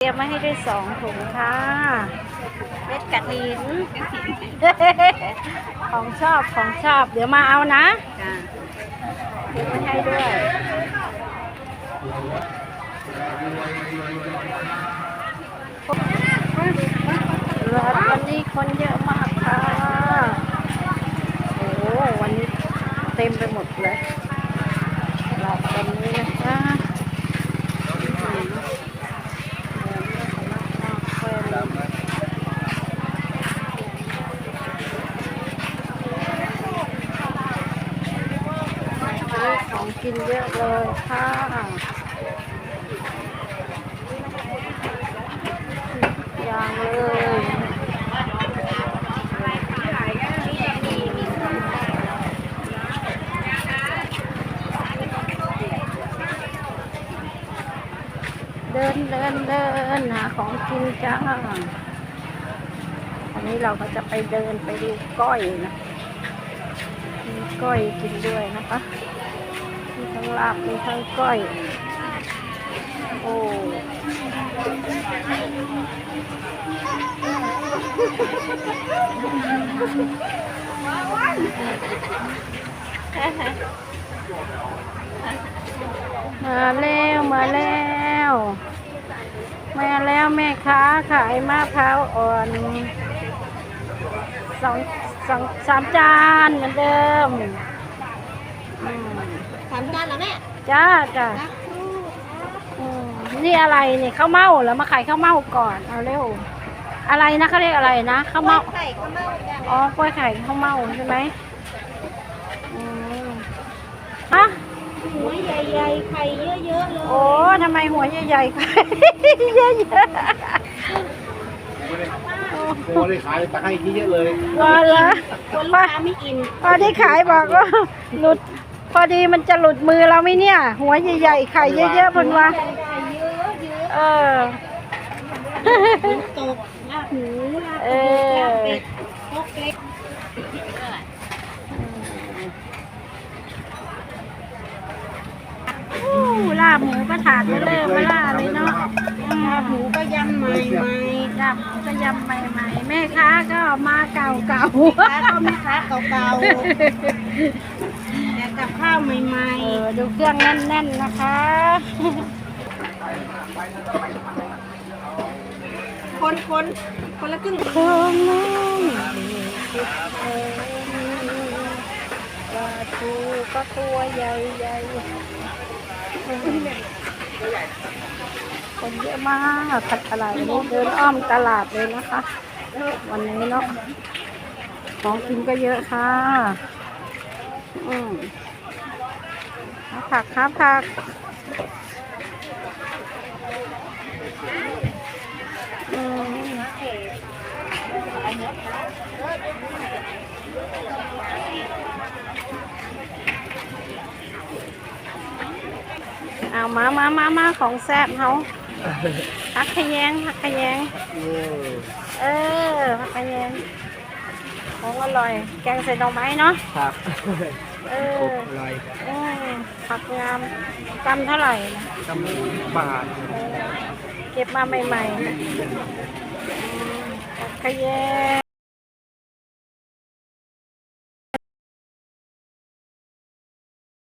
เตรียมมาให้ด้วยสองถุงค่ะเม็ดกระถิน ของชอบของชอบเดี๋ยวมาเอานะเตรียมมาให้ด้วยร้านวันนี้คนเยอะมากค่ะ โอ้วันนี้เต็มไปหมดเลยรอบวันนี้นะคะของ กินเยอะเลยค่ะยางเลยเดินเดินเดินหาของกินจ้าอันนี้เราก็จะไปเดินไปดูก้อยนะก้อยกินด้วยนะคะ ทั้งลาบมีทั้งก้อย โอ้มาแล้วมาแล้ว มาแล้วแม่ค้าขายมะพร้าวอ่อนสองสองสามจานเหมือนเดิมอืม สามจานแล้วแม่จ้าจ้าอืมนี่อะไรนี่ข้าวเม่าแล้วมาขายข้าวเม่าก่อนเอาเร็ว อะไรนะเขาเรียกอะไรนะข้าวเม่าไก่ข้าวเม่าจ้ะอ๋อกล้วยไข่ข้าวเม่าใช่ไหมอืมฮะหัวใหญ่ๆไข่เยอะๆเลยโอ้ทำไมหัวใหญ่ๆไข่เยอะโอ้เลยขายตะไคร้ที่เยอะเลยๆพอละคนลูกค้าไม่กินพอที่ขายบอกว่าหลุด พอดีมันจะหลุดมือเราไหมเนี่ย หัวใหญ่ๆไข่เยอะๆเพิ่นว่าไข่เยอะเยอะเออตกลาบหมูลาบเอเป็ดอลาบเป็ดพกเล็กอู้ลาบหมูกระถาดมาเริ่มมาล่าเลยเนาะอืลาบหมมูก็ยำใหม่ใหม่ลาบหมูก็ยำใหม่ๆแม่ค้าก็มาเก่าค้าก็แม่ค้าเก่าๆแต่ กับข้าวใหม่ๆเออดูเครื่องแน่นๆนะคะๆคนคนคนละครึ่งเครื่องแน่นเออปลาทูก็ตัวใหญ่ๆคนเยอะมากขัดตลาดวันนี้เดินอ้อมตลาดเลยนะคะ วันนี้เนาะของกินก็เยอะค่ะ อืมผักครับผักอืมเอามามามามาของแซ่บเขาผักขยงผักขยงเออผักกระเยงของอร่อย แกงใส่ดอกไม้เนาะครับ เอออืมผักงามกำเท่าไหร่นะกำบาท เออเก็บมาใหม่ๆอืมผักกระเยง